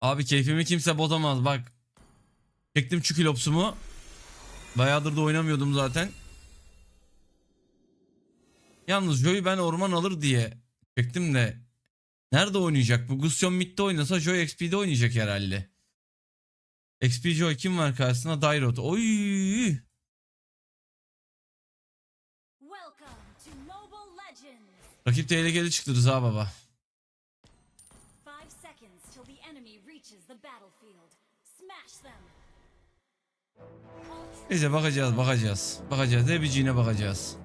Abi keyfimi kimse bozamaz bak. Çektim çükülopsumu. Bayağıdır da oynamıyordum zaten. Yalnız Joy ben orman alır diye çektim de. Nerede oynayacak? Bu Gusyon Mid'de oynasa Joy XP'de oynayacak herhalde. XP Joy kim var karşısında? Dairot. Oy! Rakip tehlikeli çıktı Rıza baba. Neyse bakacağız bakacağız. Bakacağız. Debiciğine bakacağız.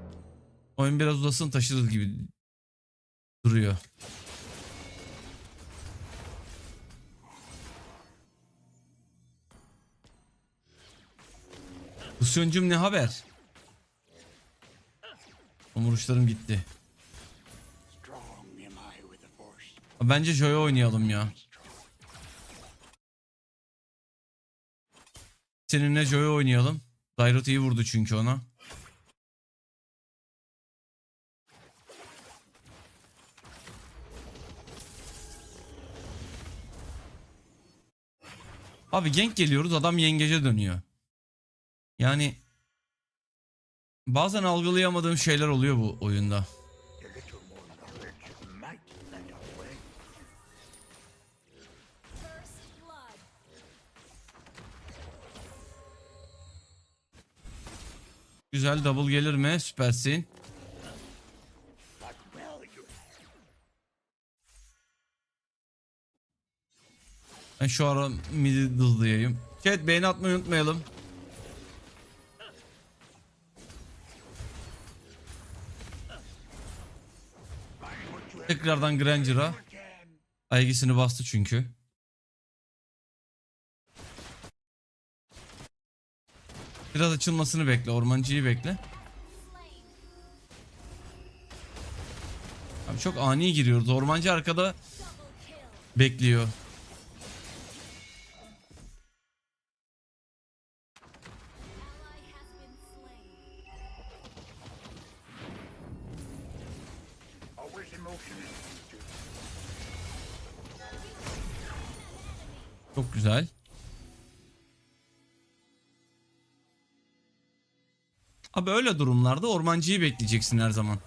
Oyun biraz uzasın taşırız gibi duruyor. Kusyoncum ne haber? Omuruşlarım gitti. Bence Joy oynayalım ya. Seninle Joy oynayalım. Dairot iyi vurdu çünkü ona. Abi gank geliyoruz adam yengece dönüyor. Yani bazen algılayamadığım şeyler oluyor bu oyunda. Güzel double gelir mi? Süpersin. Ben şu ara midi hızlıyayım. Chat beğeni atmayı unutmayalım. Tekrardan Granger'a. Aygısını bastı çünkü. Biraz açılmasını bekle. Ormancıyı bekle. Abi çok ani giriyoruz. Ormancı arkada bekliyor. Ally has Abi öyle durumlarda ormancıyı bekleyeceksin her zaman.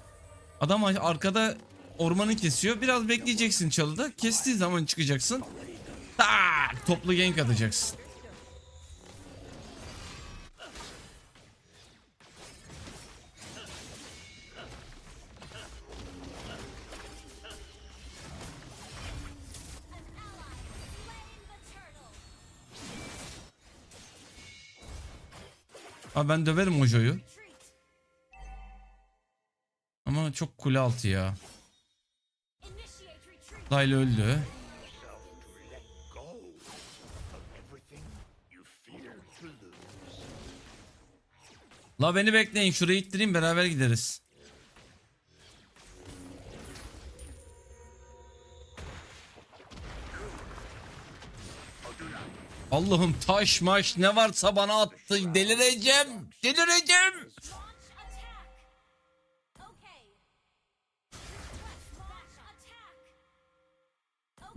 Adam arkada ormanı kesiyor. Biraz bekleyeceksin çalıda. Kestiği zaman çıkacaksın. Tak! Toplu gank atacaksın. Abi ben döverim Mojo'yu. Çok kule altı ya. Layla öldü. La beni bekleyin şurayı ittireyim beraber gideriz. Allah'ım taş maş ne varsa bana attı. Delireceğim. Delireceğim.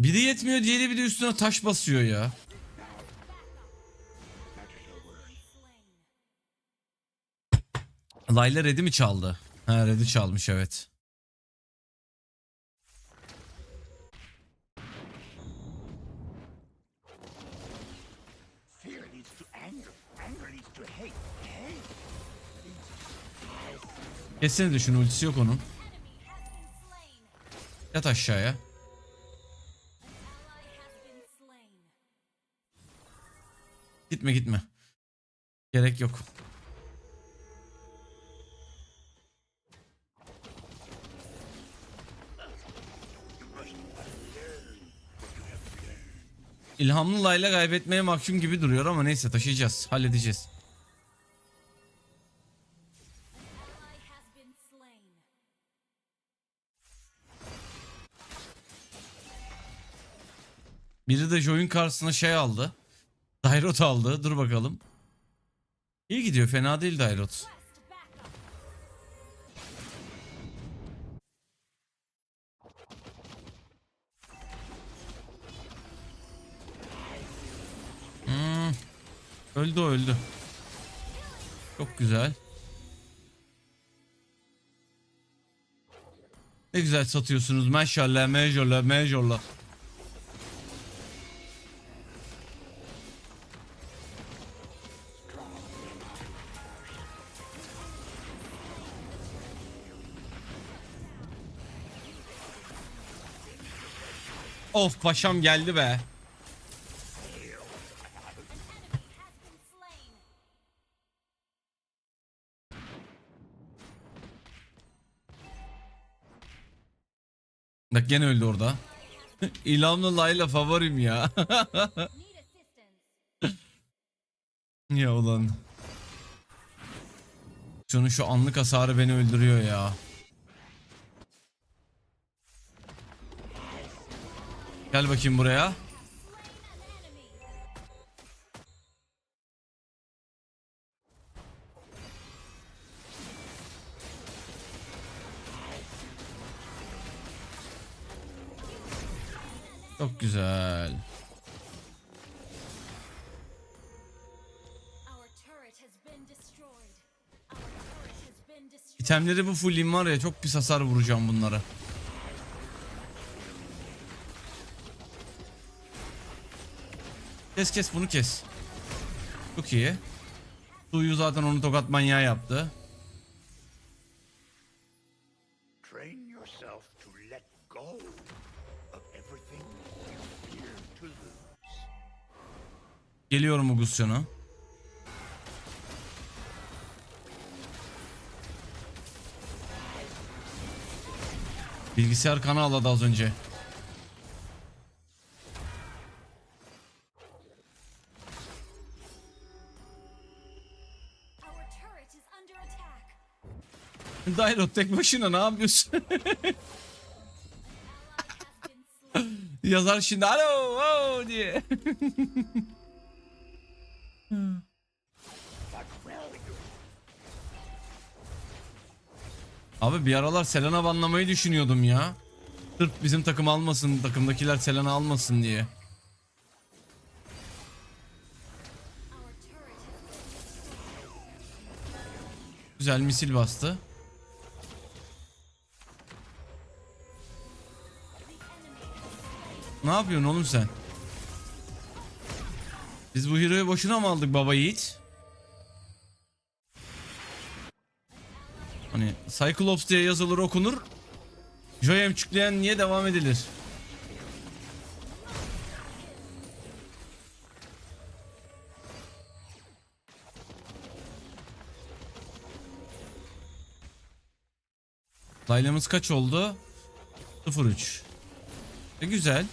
Biri yetmiyor diğeri bir de üstüne taş basıyor ya. Layla Red'i mi çaldı? Ha Red'i çalmış evet. Kessene de şunu ultisi yok onun. Yat aşağıya. Gitme gitme. Gerek yok. İlhamlı Layla kaybetmeye mahkum gibi duruyor ama neyse taşıyacağız. Halledeceğiz. Biri de Joy'un karşısına şey aldı. Dairot aldı. Dur bakalım. İyi gidiyor. Fena değil Dairot. Backup. Öldü öldü. Çok güzel. Ne güzel satıyorsunuz maşallah maşallah maşallah. Of paşam geldi be. Bak gene öldü orada. İlhamlı Layla favorim ya. Ya ulan. Şunun şu anlık hasarı beni öldürüyor ya. Gel bakayım buraya. Çok güzel. İtemleri bu fullim var ya çok pis hasar vuracağım bunlara. Kes kes bunu kes. Çok iyi. Suyu zaten onu tokat manyağı yaptı. Geliyorum Augustiona. Bilgisayar kanı ağladı az önce. Dairo tek başına ne yapıyorsun? Yazar şimdi alo oh diye. Abi bir aralar Selena banlamayı düşünüyordum ya. Sırf bizim takım almasın, takımdakiler Selena almasın diye. Güzel misil bastı. Ne yapıyorsun oğlum sen? Biz bu hero'yu boşuna mı aldık baba yiğit? Hani Cyclops diye yazılır okunur. Joy emçükleyen niye devam edilir? Laylamız kaç oldu? 0-3. E güzel.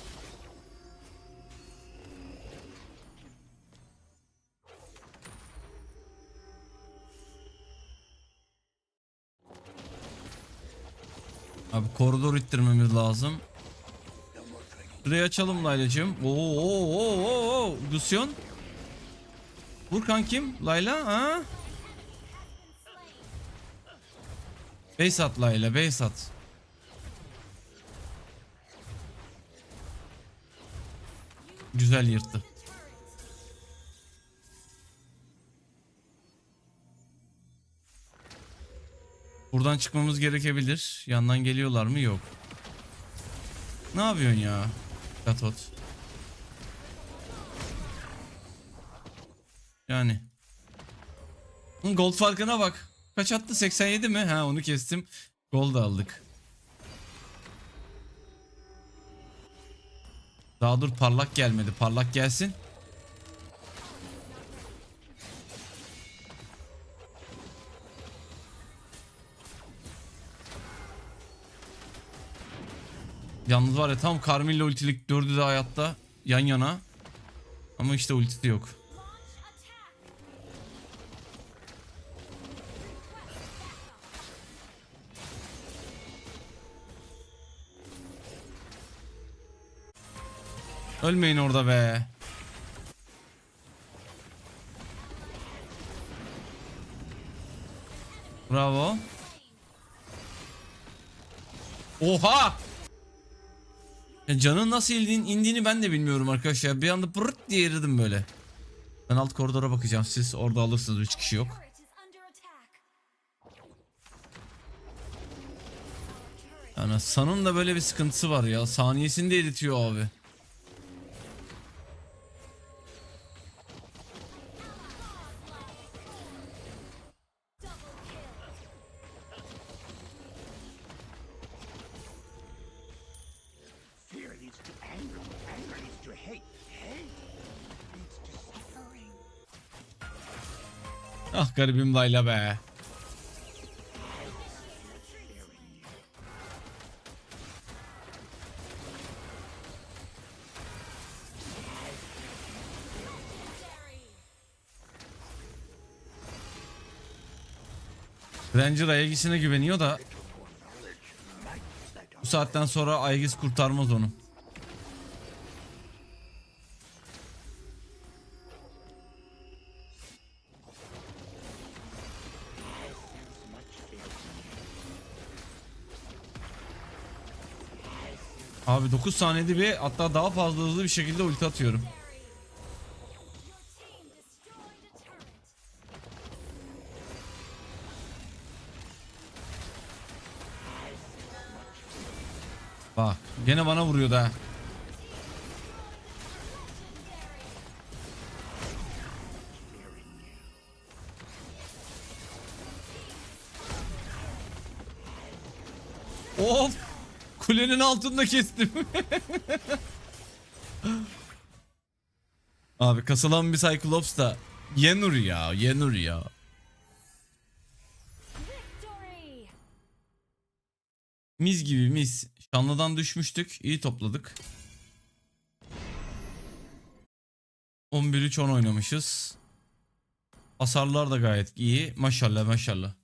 Abi koridor ittirmemiz lazım. Şurayı açalım Laylacığım. Oo oo oo oo. Gusyon. Vur kankim. Layla ha? Base at Layla base at. Güzel yırttı. Buradan çıkmamız gerekebilir. Yandan geliyorlar mı? Yok. Ne yapıyorsun ya? Katot. Yani. Gold farkına bak. Kaç attı? 87 mi? Ha onu kestim. Gold aldık. Daha dur parlak gelmedi. Parlak gelsin. Yalnız var ya tam Carmilla ultilik dördü de hayatta yan yana. Ama işte ultisi yok. Ölmeyin orada be. Bravo. Oha! Ya canın nasıl indiğini, ben de bilmiyorum arkadaşlar. Bir anda pırt diye eridim böyle. Ben alt koridora bakacağım. Siz orada alırsınız. 3 kişi yok. Yani San'ın da böyle bir sıkıntısı var ya. Saniyesinde eritiyor abi. Ah garibim Layla be. Ranger Aegis'ine güveniyor da bu saatten sonra Aegis kurtarmaz onu. Abi 9 saniyede bir hatta daha fazla hızlı bir şekilde ulti atıyorum. Bak gene bana vuruyor da. Kulenin altında kestim. Abi kasılan bir Cyclops da Yenur ya, Yenur ya. Mis gibi mis. Şanlı'dan düşmüştük. iyi topladık. 11-3-10 oynamışız. Hasarlar da gayet iyi. Maşallah maşallah.